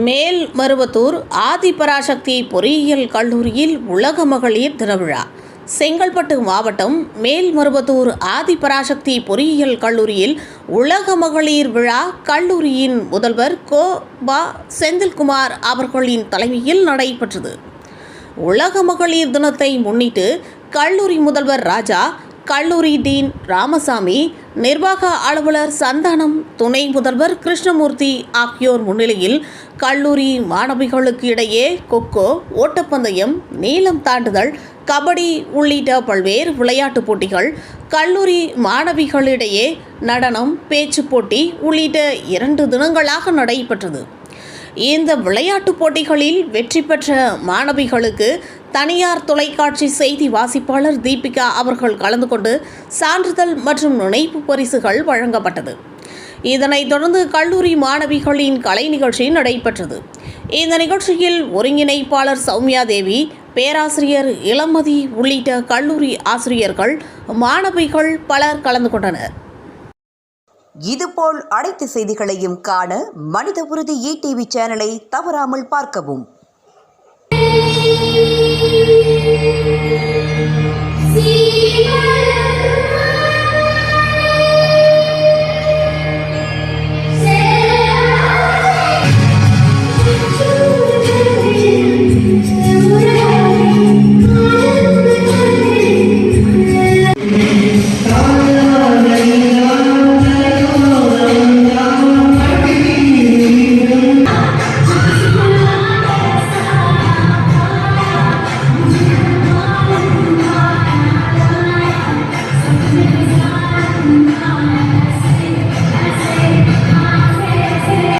மேல் மருவத்தூர் ஆதிபராசக்தி பொறியியல் கல்லூரியில் உலக மகளிர் திருவிழா செங்கல்பட்டு மாவட்டம் மேல்மருவத்தூர் ஆதிபராசக்தி பொறியியல் கல்லூரியில் உலக மகளிர் விழா கல்லூரியின் முதல்வர் கோ. பா. செந்தில்குமார் அவர்களின் தலைமையில் நடைபெற்றது. உலக மகளிர் தினத்தை முன்னிட்டு கல்லூரி முதல்வர் ராஜா கல்லூரி டீன் ராமசாமி நிர்வாக அலுவலர் சந்தானம் துணை முதல்வர் கிருஷ்ணமூர்த்தி ஆகியோர் முன்னிலையில் கல்லூரி மாணவிகளுக்கு இடையே கொக்கோ ஓட்டப்பந்தயம் நீளம் தாண்டுதல் கபடி உள்ளிட்ட பல்வேறு விளையாட்டுப் போட்டிகள் கல்லூரி மாணவிகளிடையே நடனம் பேச்சு போட்டி உள்ளிட்ட இரண்டு தினங்களாக நடைபெற்றது. இந்த விளையாட்டுப் போட்டிகளில் வெற்றி பெற்ற மாணவிகளுக்கு தனியார் தொலைக்காட்சி செய்தி வாசிப்பாளர் தீபிகா அவர்கள் கலந்து கொண்டு சான்றிதழ் மற்றும் நினைப்பு பரிசுகள் வழங்கப்பட்டது. இதனைத் தொடர்ந்து கல்லூரி மாணவிகளின் கலை நிகழ்ச்சி நடைபெற்றது. இந்த நிகழ்ச்சியில் ஒருங்கிணைப்பாளர் சௌமியா தேவி பேராசிரியர் இளமதி உள்ளிட்ட கல்லூரி ஆசிரியர்கள் மாணவிகள் பலர் கலந்து கொண்டனர். இதுபோல் அனைத்து செய்திகளையும் காண மனித உறுதி இடிவி சேனலை தவறாமல் பார்க்கவும்.